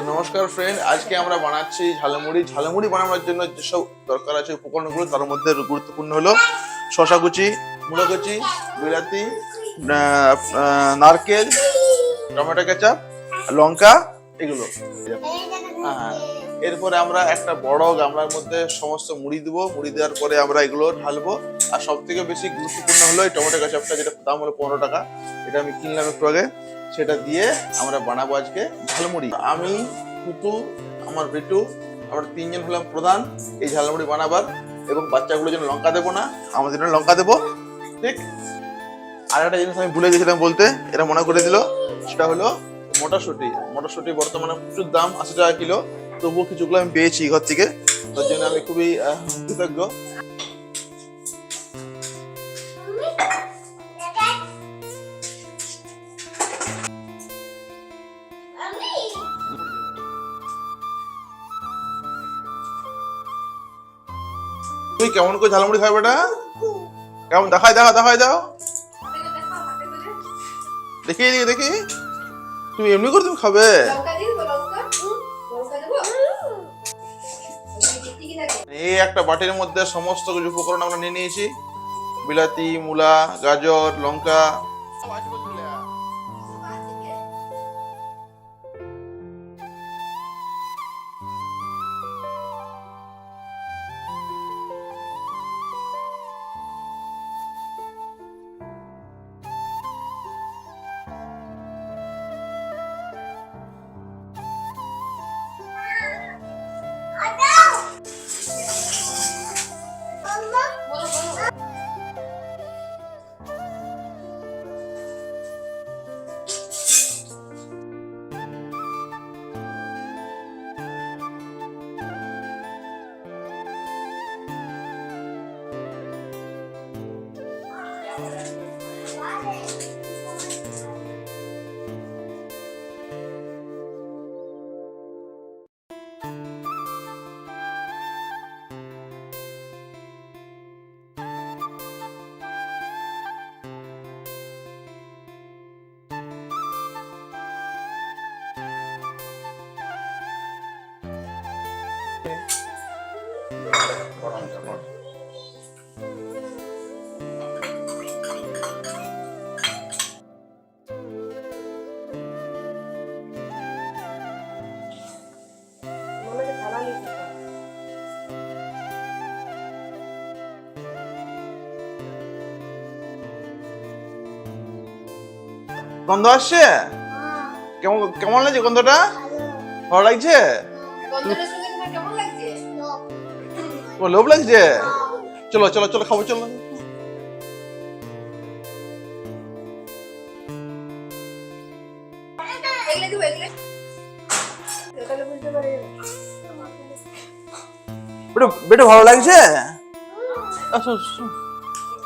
নমস্কার ফ্রেন্ড আজকে আমরা বানাচ্ছি ঝালমুড়ি। ঝালমুড়ি বানানোর জন্য যেসব দরকার আছে উপকরণগুলো, তার মধ্যে গুরুত্বপূর্ণ হলো শশা কুচি, মূলা কুচি, বিলাতি নারকেল, টমেটো কেচাপ, লঙ্কা, এগুলো। হ্যাঁ এরপরে আমরা একটা বড় গামলার মধ্যে সমস্ত মুড়ি দিব। মুড়ি দেওয়ার পরে আমরা এগুলো ঢালবো। আর সব থেকে বেশি গুরুত্বপূর্ণ হলো এই টমেটো কেচাপটা, যেটা দাম হলো পনেরো টাকা। এটা আমি কিনলাম একটু আগে। সেটা দিয়ে আমরা বানাবো আজকে ঝালমুড়ি। আমি কুতু আমার বেটু, আমরা তিনজন হলাম প্রধান এই ঝালমুড়ি বানাবার এবং বাচ্চাগুলো যেন লঙ্কা দেবো না আমাদের জন্য লঙ্কা দেবো। ঠিক আর একটা জিনিস আমি ভুলে গেছিলাম বলতে এটা মনে করে দিল, সেটা হলো মটরশুঁটি। মটরশুঁটি বর্তমানে প্রচুর দাম, আশি টাকা কিলো, তবুও কিছুগুলো আমি পেয়েছি ঘর থেকে। তার জন্য আমি খুবই কৃতজ্ঞ। তুই কেমন করে ঝালমুড়ি খাবে বেটা? কেমন? দেখাই দেখা দেখাই দাও দেখি দেখি দেখি। তুমি এমনি করে তুমি খাবে? এই একটা বাটির মধ্যে সমস্ত কিছু উপকরণ আমরা নিয়ে নিয়েছি। বিলাতি, মূলা, গাজর, লঙ্কা। মনে গন্ধ আসছে? কেমন কেমন লাগছে গন্ধটা? ভালো লাগছে? তোমার লোভ লাগছে? চলো চলো চলো খাব চলো। বেটু বেটু ভালো লাগছে।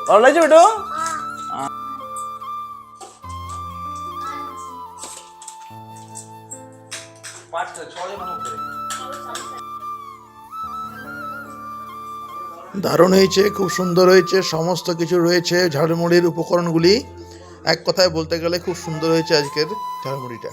ভালো লাগছে বেটু? দারুণ হয়েছে, খুব সুন্দর হয়েছে, সমস্ত কিছু রয়েছে, ঝালমুড়ির উপকরণগুলি। এক কথায় বলতে গেলে খুব সুন্দর হয়েছে আজকের ঝালমুড়িটা।